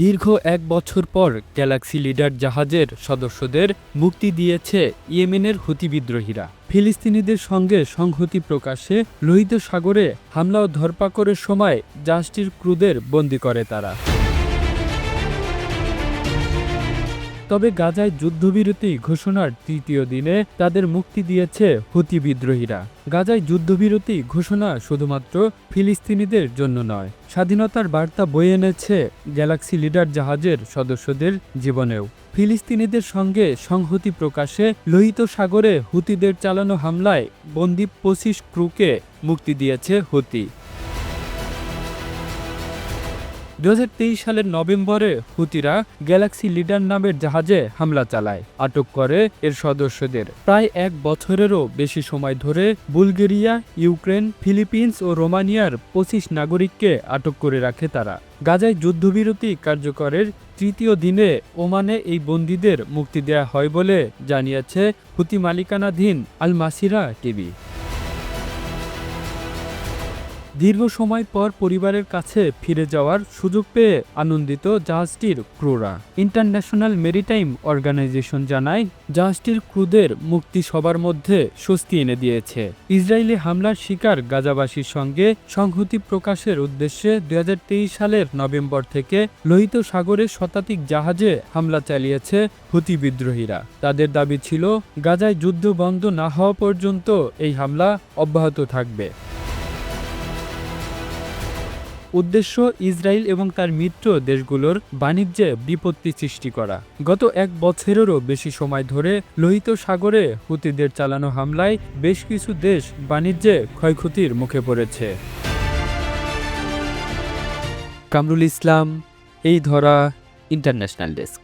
দীর্ঘ এক বছর পর গ্যালাক্সি লিডার জাহাজের সদস্যদের মুক্তি দিয়েছে ইয়েমেনের হুতি বিদ্রোহীরা। ফিলিস্তিনিদের সঙ্গে সংহতি প্রকাশে লোহিত সাগরে হামলা ও ধরপাকড়ের সময় জাহাজটির ক্রুদের বন্দী করে তারা। তবে গাজায় যুদ্ধবিরতি ঘোষণার তৃতীয় দিনে তাদের মুক্তি দিয়েছে হুতি বিদ্রোহীরা। গাজায় যুদ্ধবিরতি ঘোষণা শুধুমাত্র ফিলিস্তিনিদের জন্য নয়, স্বাধীনতার বার্তা বয়ে এনেছে গ্যালাক্সি লিডার জাহাজের সদস্যদের জীবনেও। ফিলিস্তিনিদের সঙ্গে সংহতি প্রকাশে লোহিত সাগরে হুতিদের চালানো হামলায় বন্দি পঁচিশ ক্রুকে মুক্তি দিয়েছে হুতি। দু হাজার তেইশ সালের নভেম্বরে হুতিরা গ্যালাক্সি লিডার নামের জাহাজে হামলা চালায়, আটক করে এর সদস্যদের। প্রায় এক বছরেরও বেশি সময় ধরে বুলগেরিয়া, ইউক্রেন, ফিলিপিন্স ও রোমানিয়ার পঁচিশ নাগরিককে আটক করে রাখে তারা। গাজায় যুদ্ধবিরতি কার্যকরের তৃতীয় দিনে ওমানে এই বন্দীদের মুক্তি দেয়া হয় বলে জানিয়েছে হুতি মালিকানাধীন আল মাসিরা টিভি। দীর্ঘ সময় পর পরিবারের কাছে ফিরে যাওয়ার সুযোগ পেয়ে আনন্দিত জাহাজটির ক্রুরা। ইন্টারন্যাশনাল মেরিটাইম অর্গানাইজেশন জানায়, জাহাজটির ক্রুদের মুক্তি সবার মধ্যে স্বস্তি এনে দিয়েছে। ইসরায়েলি হামলার শিকার গাজাবাসীর সঙ্গে সংহতি প্রকাশের উদ্দেশ্যে দুই হাজার তেইশ সালের নভেম্বর থেকে লোহিত সাগরের শতাধিক জাহাজে হামলা চালিয়েছে হুতি বিদ্রোহীরা। তাদের দাবি ছিল, গাজায় যুদ্ধ বন্ধ না হওয়া পর্যন্ত এই হামলা অব্যাহত থাকবে। উদ্দেশ্য ইসরায়েল এবং তার মিত্র দেশগুলোর বাণিজ্যে বিপত্তি সৃষ্টি করা। গত এক বছরেরও বেশি সময় ধরে লোহিত সাগরে হুতিদের চালানো হামলায় বেশ কিছু দেশ বাণিজ্যে ক্ষয়ক্ষতির মুখে পড়েছে। কামরুল ইসলাম, এই ধরা ইন্টারন্যাশনাল ডেস্ক।